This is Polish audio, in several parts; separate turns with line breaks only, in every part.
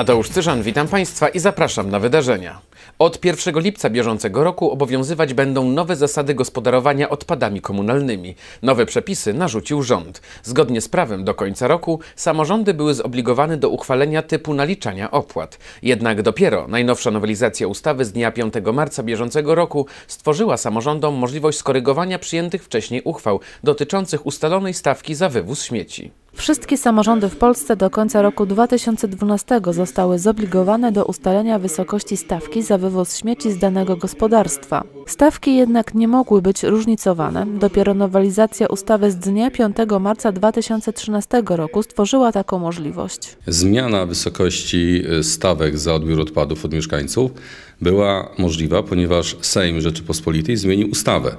Mateusz Cyżan, witam Państwa i zapraszam na wydarzenia. Od 1 lipca bieżącego roku obowiązywać będą nowe zasady gospodarowania odpadami komunalnymi. Nowe przepisy narzucił rząd. Zgodnie z prawem do końca roku samorządy były zobligowane do uchwalenia typu naliczania opłat. Jednak dopiero najnowsza nowelizacja ustawy z dnia 5 marca bieżącego roku stworzyła samorządom możliwość skorygowania przyjętych wcześniej uchwał dotyczących ustalonej stawki za wywóz śmieci.
Wszystkie samorządy w Polsce do końca roku 2012 zostały zobligowane do ustalenia wysokości stawki za wywóz śmieci z danego gospodarstwa. Stawki jednak nie mogły być różnicowane. Dopiero nowelizacja ustawy z dnia 5 marca 2013 roku stworzyła taką możliwość.
Zmiana wysokości y, stawek za odbiór odpadów od mieszkańców była możliwa, ponieważ Sejm Rzeczypospolitej zmienił ustawę.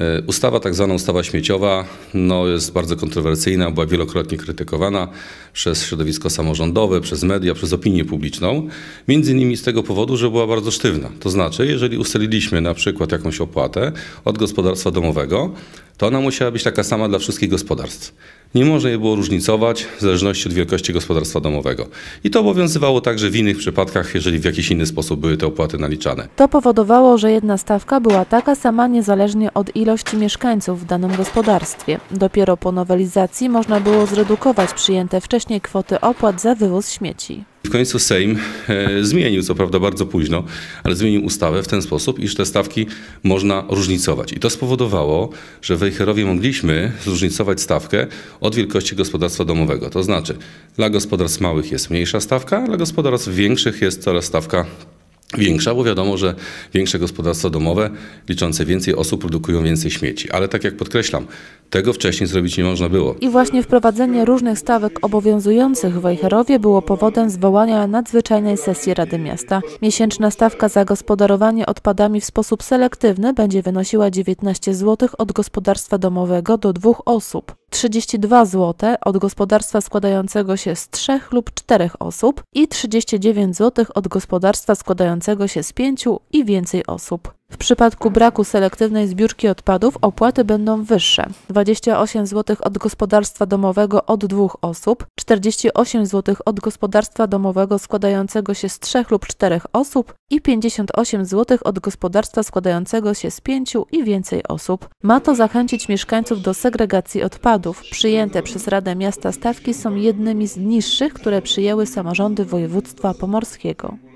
E, ustawa, tak zwana ustawa śmieciowa, no jest bardzo kontrowersyjna, była wielokrotnie krytykowana przez środowisko samorządowe, przez media, przez opinię publiczną. Między innymi z tego powodu, że była bardzo sztywna. To znaczy, jeżeli ustaliliśmy na przykład jakąś opłatę od gospodarstwa domowego, to ona musiała być taka sama dla wszystkich gospodarstw. Nie można je było różnicować w zależności od wielkości gospodarstwa domowego. I to obowiązywało także w innych przypadkach, jeżeli w jakiś inny sposób były te opłaty naliczane.
To powodowało, że jedna stawka była taka sama niezależnie od ilości mieszkańców w danym gospodarstwie. Dopiero po nowelizacji można było zredukować przyjęte wcześniej kwoty opłat za wywóz śmieci.
W końcu Sejm e, zmienił, co prawda bardzo późno, ale zmienił ustawę w ten sposób, iż te stawki można różnicować. I to spowodowało, że w mogliśmy zróżnicować stawkę od wielkości gospodarstwa domowego. To znaczy, dla gospodarstw małych jest mniejsza stawka, dla gospodarstw większych jest coraz stawka większa, bo wiadomo, że większe gospodarstwa domowe liczące więcej osób produkują więcej śmieci. Ale tak jak podkreślam, tego wcześniej zrobić nie można było.
I właśnie wprowadzenie różnych stawek obowiązujących w Wejherowie było powodem zwołania nadzwyczajnej sesji Rady Miasta. Miesięczna stawka za gospodarowanie odpadami w sposób selektywny będzie wynosiła 19 zł od gospodarstwa domowego do dwóch osób. 32 zł od gospodarstwa składającego się z trzech lub czterech osób i 39 zł od gospodarstwa składającego się z pięciu i więcej osób. W przypadku braku selektywnej zbiórki odpadów opłaty będą wyższe: 28 zł od gospodarstwa domowego od dwóch osób, 48 zł od gospodarstwa domowego składającego się z trzech lub czterech osób i 58 zł od gospodarstwa składającego się z pięciu i więcej osób. Ma to zachęcić mieszkańców do segregacji odpadów. Przyjęte przez Radę Miasta stawki są jednymi z niższych, które przyjęły samorządy województwa pomorskiego.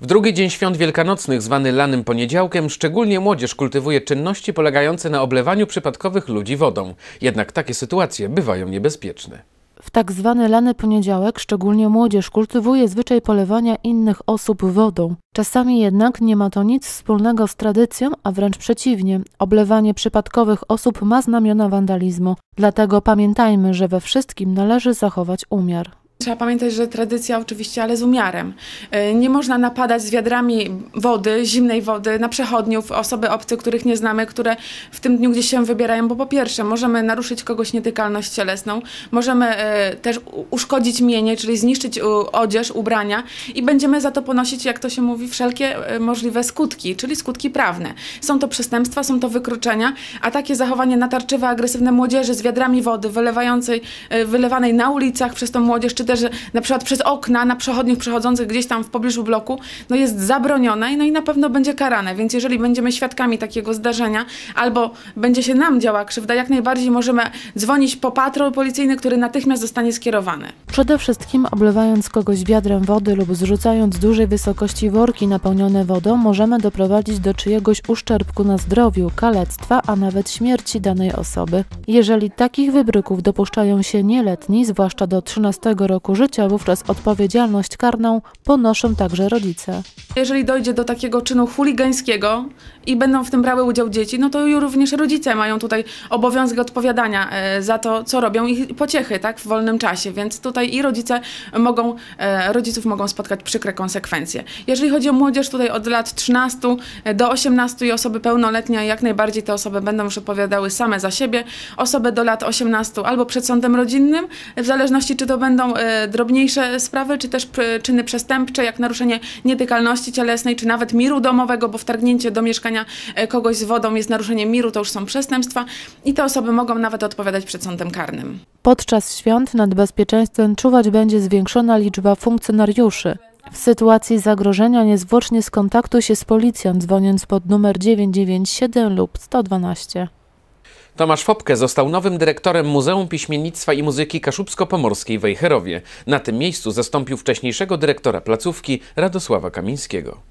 W drugi dzień świąt wielkanocnych, zwany lanym poniedziałkiem, szczególnie młodzież kultywuje czynności polegające na oblewaniu przypadkowych ludzi wodą. Jednak takie sytuacje bywają niebezpieczne.
W tak zwany lany poniedziałek szczególnie młodzież kultywuje zwyczaj polewania innych osób wodą. Czasami jednak nie ma to nic wspólnego z tradycją, a wręcz przeciwnie. Oblewanie przypadkowych osób ma znamiona wandalizmu. Dlatego pamiętajmy, że we wszystkim należy zachować umiar.
Trzeba pamiętać, że tradycja oczywiście, ale z umiarem. E, nie można napadać z wiadrami wody, zimnej wody na przechodniów, osoby obce, których nie znamy, które w tym dniu gdzieś się wybierają, bo po pierwsze możemy naruszyć kogoś nietykalność cielesną, możemy e, też uszkodzić mienie, czyli zniszczyć odzież, ubrania i będziemy za to ponosić, jak to się mówi, wszelkie e, możliwe skutki, czyli skutki prawne. Są to przestępstwa, są to wykroczenia, a takie zachowanie natarczywe, agresywne młodzieży z wiadrami wody wylewającej, wylewanej na ulicach przez tą młodzież, czy też na przykład przez okna na przechodniów przechodzących gdzieś tam w pobliżu bloku, no jest zabronione no i na pewno będzie karane. Więc jeżeli będziemy świadkami takiego zdarzenia albo będzie się nam działa krzywda, jak najbardziej możemy dzwonić po patrol policyjny, który natychmiast zostanie skierowany.
Przede wszystkim oblewając kogoś wiadrem wody lub zrzucając dużej wysokości worki napełnione wodą, możemy doprowadzić do czyjegoś uszczerbku na zdrowiu, kalectwa, a nawet śmierci danej osoby. Jeżeli takich wybryków dopuszczają się nieletni, zwłaszcza do 13 roku roku życia, wówczas odpowiedzialność karną ponoszą także rodzice.
Jeżeli dojdzie do takiego czynu chuligańskiego i będą w tym brały udział dzieci, no to również rodzice mają tutaj obowiązek odpowiadania e, za to, co robią i pociechy tak, w wolnym czasie, więc tutaj i rodzice mogą, e, rodziców mogą spotkać przykre konsekwencje. Jeżeli chodzi o młodzież tutaj od lat 13 do 18 i osoby pełnoletnie, jak najbardziej te osoby będą już odpowiadały same za siebie. Osoby do lat 18 albo przed sądem rodzinnym, w zależności czy to będą e, drobniejsze sprawy, czy też czyny przestępcze, jak naruszenie nietykalności cielesnej, czy nawet miru domowego, bo wtargnięcie do mieszkania e, kogoś z wodą jest naruszeniem miru, to już są przestępstwa i te osoby mogą nawet odpowiadać przed sądem karnym.
Podczas świąt nad bezpieczeństwem czuwać będzie zwiększona liczba funkcjonariuszy. W sytuacji zagrożenia niezwłocznie skontaktuj się z policją, dzwoniąc pod numer 997 lub 112.
Tomasz Fopke został nowym dyrektorem Muzeum Piśmiennictwa i Muzyki Kaszubsko-Pomorskiej w Wejherowie. Na tym miejscu zastąpił wcześniejszego dyrektora placówki Radosława Kamińskiego.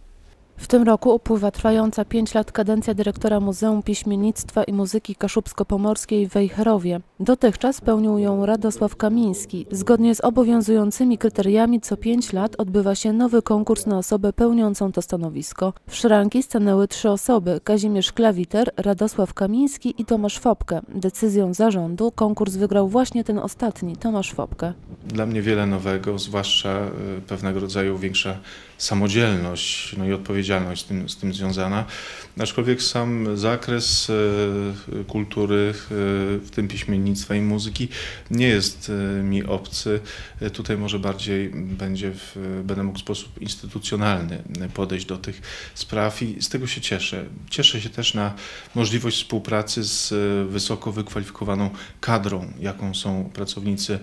W tym roku upływa trwająca 5 lat kadencja dyrektora Muzeum Piśmiennictwa i Muzyki Kaszubsko-Pomorskiej w Wejherowie. Dotychczas pełnił ją Radosław Kamiński. Zgodnie z obowiązującymi kryteriami co 5 lat odbywa się nowy konkurs na osobę pełniącą to stanowisko. W szranki stanęły trzy osoby: Kazimierz Klawiter, Radosław Kamiński i Tomasz Fopke. Decyzją zarządu konkurs wygrał właśnie ten ostatni, Tomasz Fopke.
Dla mnie wiele nowego, zwłaszcza y, pewnego rodzaju większa samodzielność no i odpowiedzialność z tym, z tym związana. Aczkolwiek sam zakres y, kultury, y, w tym piśmiennictwa i muzyki, nie jest y, mi obcy. Tutaj może bardziej będzie w, będę mógł w sposób instytucjonalny podejść do tych spraw i z tego się cieszę. Cieszę się też na możliwość współpracy z wysoko wykwalifikowaną kadrą, jaką są pracownicy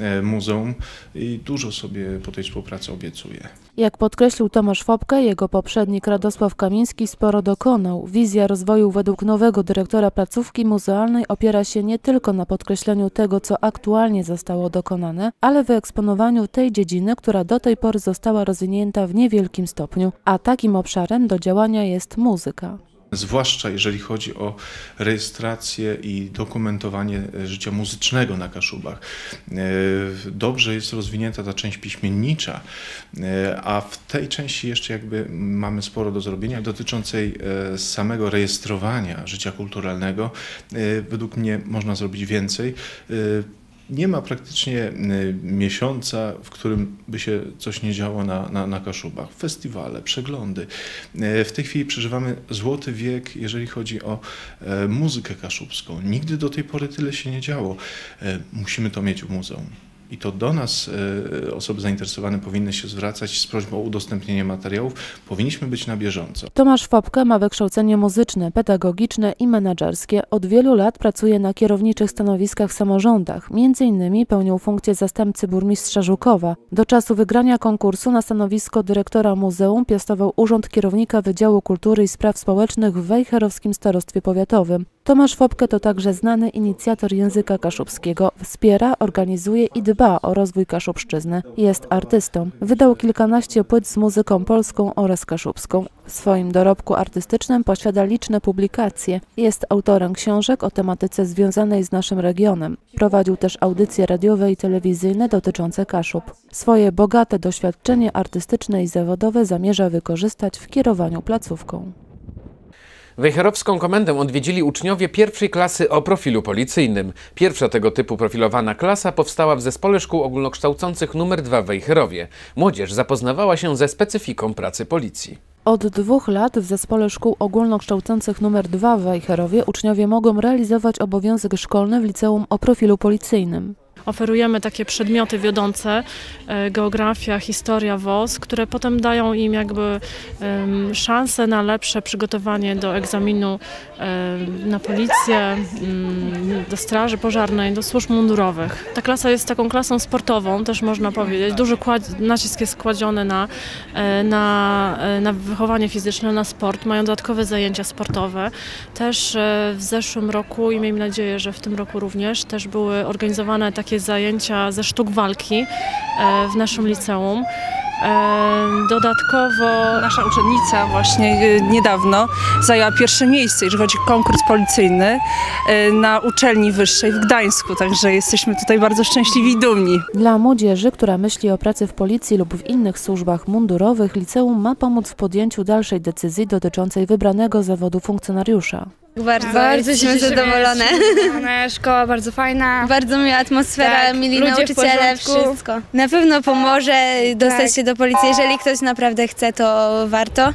e, muzeum i dużo sobie po tej współpracy obiecuję.
Jak podkreślił Tomasz Fopke, jego poprzednik Radosław Kamiński sporo dokonał. Wizja rozwoju według nowego dyrektora placówki muzealnej opiera się nie tylko na podkreśleniu tego, co aktualnie zostało dokonane, ale wyeksponowaniu tej dziedziny, która do tej pory została rozwinięta w niewielkim stopniu, a takim obszarem do działania jest muzyka.
Zwłaszcza jeżeli chodzi o rejestrację i dokumentowanie e, życia muzycznego na Kaszubach. E, Dobrze jest rozwinięta ta część piśmiennicza, e, a w tej części jeszcze jakby mamy sporo do zrobienia dotyczącej samego rejestrowania życia kulturalnego. Według mnie można zrobić więcej. Nie ma praktycznie y, miesiąca, w którym by się coś nie działo na, na, na Kaszubach. Festiwale, przeglądy. Y, W tej chwili przeżywamy złoty wiek, jeżeli chodzi o e, muzykę kaszubską. Nigdy do tej pory tyle się nie działo. E, Musimy to mieć w muzeum. I to do nas e, osoby zainteresowane powinny się zwracać z prośbą o udostępnienie materiałów. Powinniśmy być na bieżąco.
Tomasz Fopke ma wykształcenie muzyczne, pedagogiczne i menedżerskie. Od wielu lat pracuje na kierowniczych stanowiskach w samorządach. Między innymi pełnił funkcję zastępcy burmistrza Żukowa. Do czasu wygrania konkursu na stanowisko dyrektora muzeum piastował urząd kierownika Wydziału Kultury i Spraw Społecznych w Wejherowskim Starostwie Powiatowym. Tomasz Fopke to także znany inicjator języka kaszubskiego. Wspiera, organizuje i dba o rozwój kaszubszczyzny. Jest artystą. Wydał kilkanaście płyt z muzyką polską oraz kaszubską. W swoim dorobku artystycznym posiada liczne publikacje. Jest autorem książek o tematyce związanej z naszym regionem. Prowadził też audycje radiowe i telewizyjne dotyczące Kaszub. Swoje bogate doświadczenie artystyczne i zawodowe zamierza wykorzystać w kierowaniu placówką.
Wejherowską komendę odwiedzili uczniowie pierwszej klasy o profilu policyjnym. Pierwsza tego typu profilowana klasa powstała w Zespole Szkół Ogólnokształcących nr 2 w Wejherowie. Młodzież zapoznawała się ze specyfiką pracy policji.
Od dwóch lat w Zespole Szkół Ogólnokształcących nr 2 w uczniowie mogą realizować obowiązek szkolny w liceum o profilu policyjnym.
Oferujemy takie przedmioty wiodące, e, geografia, historia, WOS, które potem dają im jakby szansę na lepsze przygotowanie do egzaminu em, na policję, mm, do straży pożarnej, do służb mundurowych. Ta klasa jest taką klasą sportową, też można powiedzieć. Duży nacisk jest kładziony na, e, na, e, na wychowanie fizyczne, na sport. Mają dodatkowe zajęcia sportowe. Też e, w zeszłym roku i miejmy nadzieję, że w tym roku również też były organizowane takie zajęcia ze sztuk walki e, w naszym liceum. E, Dodatkowo
Nasza uczennica właśnie y, niedawno zajęła pierwsze miejsce, jeżeli chodzi o konkurs policyjny na uczelni wyższej w Gdańsku, także jesteśmy tutaj bardzo szczęśliwi i dumni.
Dla młodzieży, która myśli o pracy w policji lub w innych służbach mundurowych, liceum ma pomóc w podjęciu dalszej decyzji dotyczącej wybranego zawodu funkcjonariusza.
Bardzo,
Bardzo
jesteśmy zadowolone.
zadowolone. Szkoła bardzo fajna.
Bardzo miła atmosfera,
Tak,
mili nauczyciele, wszystko. Na pewno pomoże dostać
Tak.
się do policji. Jeżeli ktoś naprawdę chce, to warto.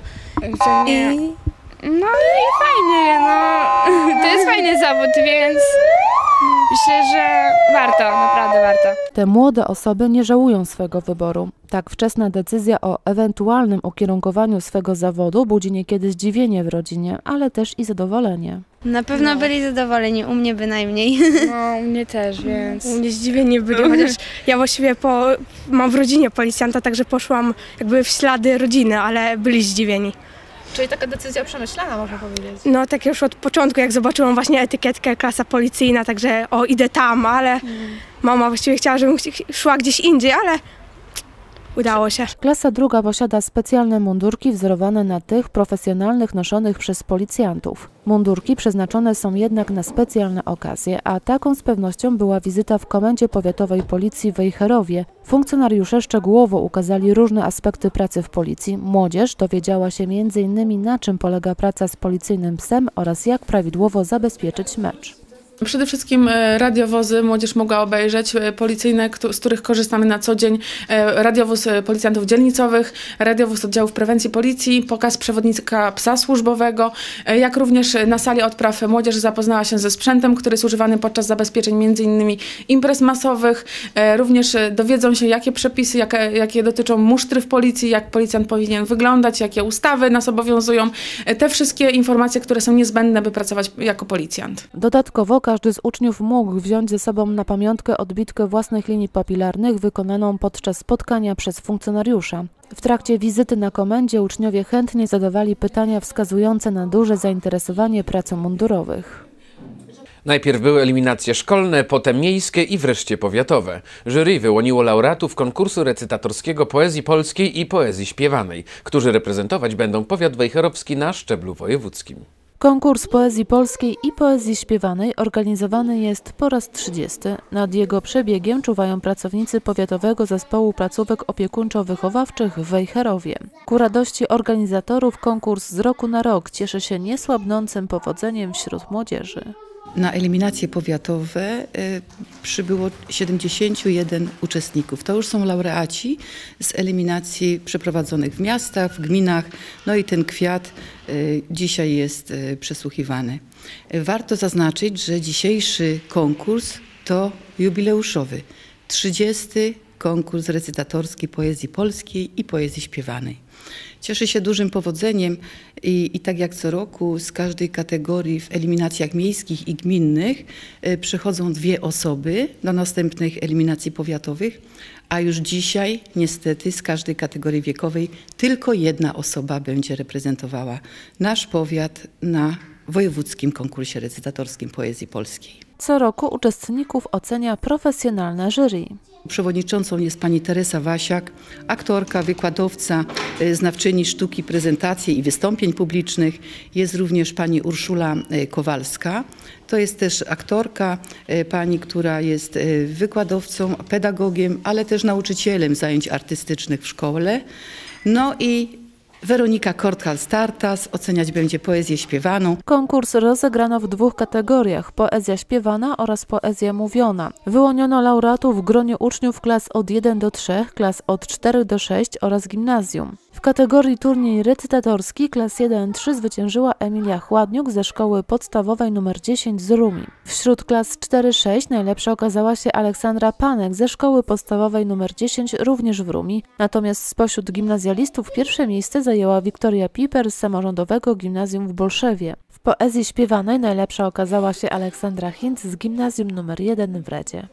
I
No i fajnie, no. To jest fajny zawód, więc myślę, że warto, naprawdę warto.
Te młode osoby nie żałują swego wyboru. Tak wczesna decyzja o ewentualnym ukierunkowaniu swego zawodu budzi niekiedy zdziwienie w rodzinie, ale też i zadowolenie.
Na pewno byli zadowoleni, u mnie bynajmniej.
No, u mnie też, więc...
U mnie zdziwieni byli, chociaż ja właściwie po, mam w rodzinie policjanta, także poszłam jakby w ślady rodziny, ale byli zdziwieni.
Czyli taka decyzja przemyślana, można powiedzieć.
No tak już od początku, jak zobaczyłam właśnie etykietkę klasa policyjna, także o idę tam, ale mama właściwie chciała, żebym szła gdzieś indziej, ale udało się.
Klasa druga posiada specjalne mundurki wzorowane na tych profesjonalnych noszonych przez policjantów. Mundurki przeznaczone są jednak na specjalne okazje, a taką z pewnością była wizyta w Komendzie Powiatowej Policji w Wejherowie. Funkcjonariusze szczegółowo ukazali różne aspekty pracy w policji. Młodzież dowiedziała się m.in. na czym polega praca z policyjnym psem oraz jak prawidłowo zabezpieczyć mecz.
Przede wszystkim e, radiowozy młodzież mogła obejrzeć, e, policyjne, z których korzystamy na co dzień, e, radiowóz policjantów dzielnicowych, radiowóz oddziałów prewencji policji, pokaz przewodnika psa służbowego, jak również na sali odpraw młodzież zapoznała się ze sprzętem, który jest używany podczas zabezpieczeń m.in. imprez masowych, również dowiedzą się jakie przepisy, jakie, jakie dotyczą musztry w policji, jak policjant powinien wyglądać, jakie ustawy nas obowiązują, te wszystkie informacje, które są niezbędne, by pracować jako policjant.
Dodatkowo każdy z uczniów mógł wziąć ze sobą na pamiątkę odbitkę własnych linii papilarnych wykonaną podczas spotkania przez funkcjonariusza. W trakcie wizyty na komendzie uczniowie chętnie zadawali pytania wskazujące na duże zainteresowanie pracą mundurowych.
Najpierw były eliminacje szkolne, potem miejskie i wreszcie powiatowe. Jury wyłoniło laureatów konkursu recytatorskiego poezji polskiej i poezji śpiewanej, którzy reprezentować będą powiat wejherowski na szczeblu wojewódzkim.
Konkurs poezji polskiej i poezji śpiewanej organizowany jest po raz 30. Nad jego przebiegiem czuwają pracownicy Powiatowego Zespołu Placówek Opiekuńczo-Wychowawczych w Wejherowie. Ku radości organizatorów konkurs z roku na rok cieszy się niesłabnącym powodzeniem wśród młodzieży.
Na eliminacje powiatowe y, przybyło 71 uczestników. To już są laureaci z eliminacji przeprowadzonych w miastach, w gminach. No i ten kwiat y, dzisiaj jest y, przesłuchiwany. Warto zaznaczyć, że dzisiejszy konkurs to jubileuszowy. 30 konkurs recytatorski poezji polskiej i poezji śpiewanej. Cieszy się dużym powodzeniem i, i tak jak co roku z każdej kategorii w eliminacjach miejskich i gminnych y, przychodzą dwie osoby do następnych eliminacji powiatowych, a już dzisiaj niestety z każdej kategorii wiekowej tylko jedna osoba będzie reprezentowała nasz powiat na wojewódzkim konkursie recytatorskim poezji polskiej.
Co roku uczestników ocenia profesjonalne jury.
Przewodniczącą jest pani Teresa Wasiak, aktorka, wykładowca, y, znawczyni sztuki prezentacji i wystąpień publicznych. Jest również pani Urszula y, Kowalska. To jest też aktorka, y, pani, która jest wykładowcą, pedagogiem, ale też nauczycielem zajęć artystycznych w szkole. No i Weronika Kortkal-Startas oceniać będzie poezję śpiewaną.
Konkurs rozegrano w dwóch kategoriach: poezja śpiewana oraz poezja mówiona. Wyłoniono laureatów w gronie uczniów klas od 1 do 3, klas od 4 do 6 oraz gimnazjum. W kategorii turniej recytatorski klas 1-3 zwyciężyła Emilia Chładniuk ze szkoły podstawowej nr 10 z Rumi. Wśród klas 4-6 najlepsza okazała się Aleksandra Panek ze szkoły podstawowej nr 10 również w Rumi. Natomiast spośród gimnazjalistów pierwsze miejsce zajęła Wiktoria Piper z samorządowego gimnazjum w Bolszewie. W poezji śpiewanej najlepsza okazała się Aleksandra Hinz z gimnazjum nr 1 w Redzie.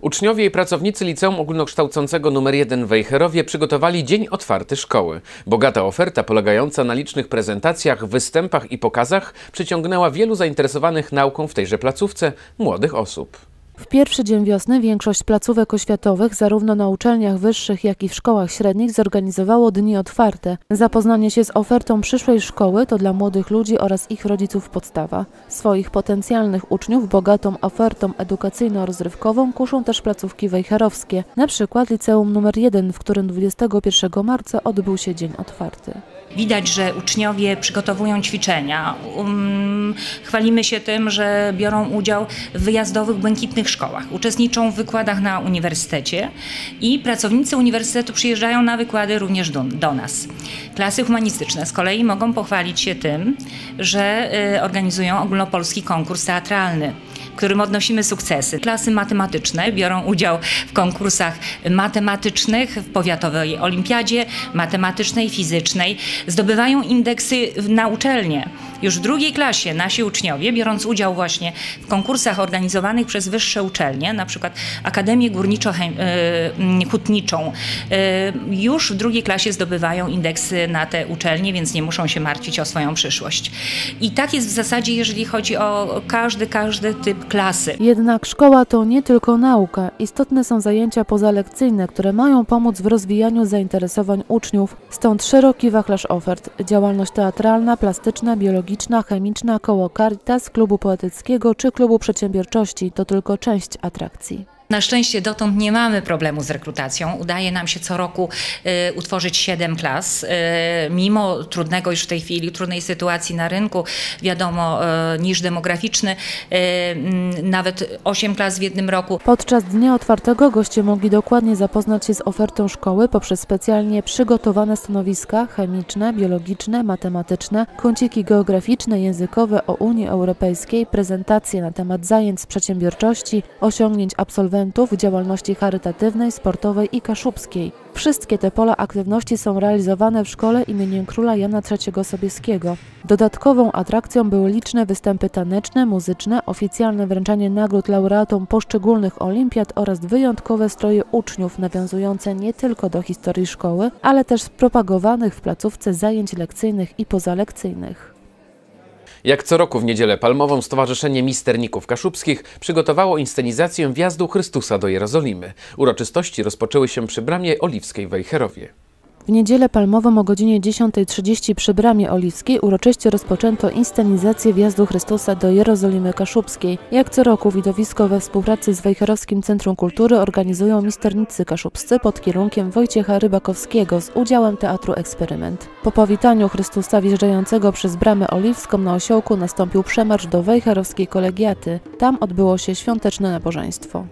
Uczniowie i pracownicy Liceum Ogólnokształcącego nr 1 w Wejherowie przygotowali Dzień Otwarty Szkoły. Bogata oferta polegająca na licznych prezentacjach, występach i pokazach przyciągnęła wielu zainteresowanych nauką w tejże placówce młodych osób.
W pierwszy dzień wiosny większość placówek oświatowych, zarówno na uczelniach wyższych, jak i w szkołach średnich, zorganizowało dni otwarte. Zapoznanie się z ofertą przyszłej szkoły to dla młodych ludzi oraz ich rodziców podstawa. Swoich potencjalnych uczniów bogatą ofertą edukacyjno-rozrywkową kuszą też placówki wejherowskie, na przykład Liceum nr 1, w którym 21 marca odbył się dzień otwarty.
Widać, że uczniowie przygotowują ćwiczenia. Um, chwalimy się tym, że biorą udział w wyjazdowych, błękitnych szkołach. Uczestniczą w wykładach na uniwersytecie i pracownicy uniwersytetu przyjeżdżają na wykłady również do, do nas. Klasy humanistyczne z kolei mogą pochwalić się tym, że y, organizują ogólnopolski konkurs teatralny. W którym odnosimy sukcesy. Klasy matematyczne biorą udział w konkursach matematycznych w powiatowej olimpiadzie, matematycznej, fizycznej. Zdobywają indeksy na uczelnie. Już w drugiej klasie nasi uczniowie, biorąc udział właśnie w konkursach organizowanych przez wyższe uczelnie, na przykład Akademię Górniczo-Hutniczą, już w drugiej klasie zdobywają indeksy na te uczelnie, więc nie muszą się martwić o swoją przyszłość. I tak jest w zasadzie, jeżeli chodzi o każdy, każdy typ klasy.
Jednak szkoła to nie tylko nauka. Istotne są zajęcia pozalekcyjne, które mają pomóc w rozwijaniu zainteresowań uczniów. Stąd szeroki wachlarz ofert. Działalność teatralna, plastyczna, biologiczna, chemiczna, koło Caritas, klubu poetyckiego czy klubu przedsiębiorczości to tylko część atrakcji.
Na szczęście dotąd nie mamy problemu z rekrutacją. Udaje nam się co roku y, utworzyć 7 klas. Y, mimo trudnego już w tej chwili, trudnej sytuacji na rynku, wiadomo, y, niż demograficzny, nawet 8 klas w jednym roku.
Podczas dnia otwartego goście mogli dokładnie zapoznać się z ofertą szkoły poprzez specjalnie przygotowane stanowiska chemiczne, biologiczne, matematyczne, kąciki geograficzne, językowe o Unii Europejskiej, prezentacje na temat zajęć z przedsiębiorczości, osiągnięć absolwentów, w działalności charytatywnej, sportowej i kaszubskiej. Wszystkie te pola aktywności są realizowane w szkole imieniem króla Jana III Sobieskiego. Dodatkową atrakcją były liczne występy taneczne, muzyczne, oficjalne wręczanie nagród laureatom poszczególnych olimpiad oraz wyjątkowe stroje uczniów nawiązujące nie tylko do historii szkoły, ale też propagowanych w placówce zajęć lekcyjnych i pozalekcyjnych.
Jak co roku w niedzielę palmową Stowarzyszenie Misterników Kaszubskich przygotowało inscenizację wjazdu Chrystusa do Jerozolimy. Uroczystości rozpoczęły się przy bramie oliwskiej w Wejherowie.
W niedzielę palmową o godzinie 10.30 przy Bramie Oliwskiej uroczyście rozpoczęto inscenizację wjazdu Chrystusa do Jerozolimy Kaszubskiej. Jak co roku widowisko we współpracy z Wejherowskim Centrum Kultury organizują misternicy kaszubscy pod kierunkiem Wojciecha Rybakowskiego z udziałem Teatru Eksperyment. Po powitaniu Chrystusa wjeżdżającego przez Bramę Oliwską na osiołku nastąpił przemarsz do Wejherowskiej Kolegiaty. Tam odbyło się świąteczne nabożeństwo.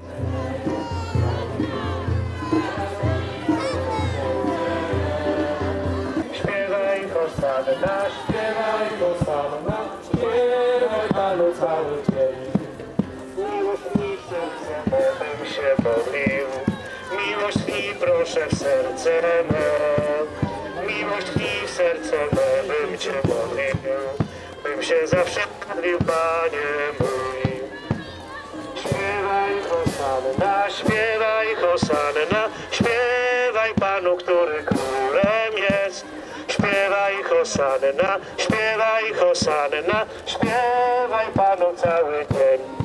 Proszę w serce me, miłość mi w serce me, bym Cię modlił, bym się zawsze modlił, Panie mój. Śpiewaj Hosanna, śpiewaj Hosanna, śpiewaj Panu, który królem jest. Śpiewaj Hosanna, śpiewaj Hosanna, śpiewaj Panu cały dzień.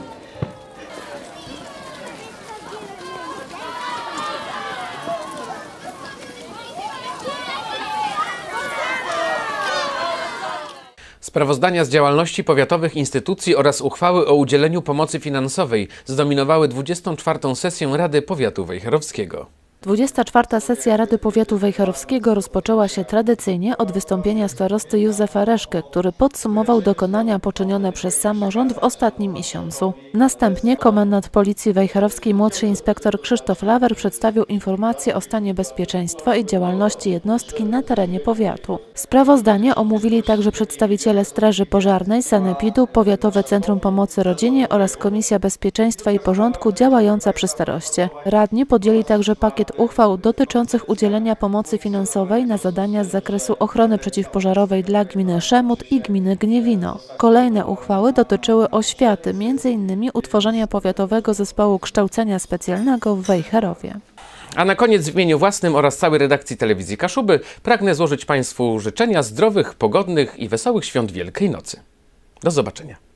Sprawozdania z działalności powiatowych instytucji oraz uchwały o udzieleniu pomocy finansowej zdominowały 24. sesję Rady Powiatu Wejherowskiego.
24. sesja Rady Powiatu Wejherowskiego rozpoczęła się tradycyjnie od wystąpienia starosty Józefa Reszkę, który podsumował dokonania poczynione przez samorząd w ostatnim miesiącu. Następnie komendant Policji Wejherowskiej młodszy inspektor Krzysztof Lawer przedstawił informacje o stanie bezpieczeństwa i działalności jednostki na terenie powiatu. Sprawozdanie omówili także przedstawiciele Straży Pożarnej, Sanepidu, Powiatowe Centrum Pomocy Rodzinie oraz Komisja Bezpieczeństwa i Porządku działająca przy staroście. Radni podjęli także pakiet uchwał dotyczących udzielenia pomocy finansowej na zadania z zakresu ochrony przeciwpożarowej dla gminy Szemut i gminy Gniewino. Kolejne uchwały dotyczyły oświaty, m.in. utworzenia powiatowego zespołu kształcenia specjalnego w Wejherowie.
A na koniec w imieniu własnym oraz całej redakcji telewizji Kaszuby pragnę złożyć Państwu życzenia zdrowych, pogodnych i wesołych świąt Wielkiej Nocy. Do zobaczenia.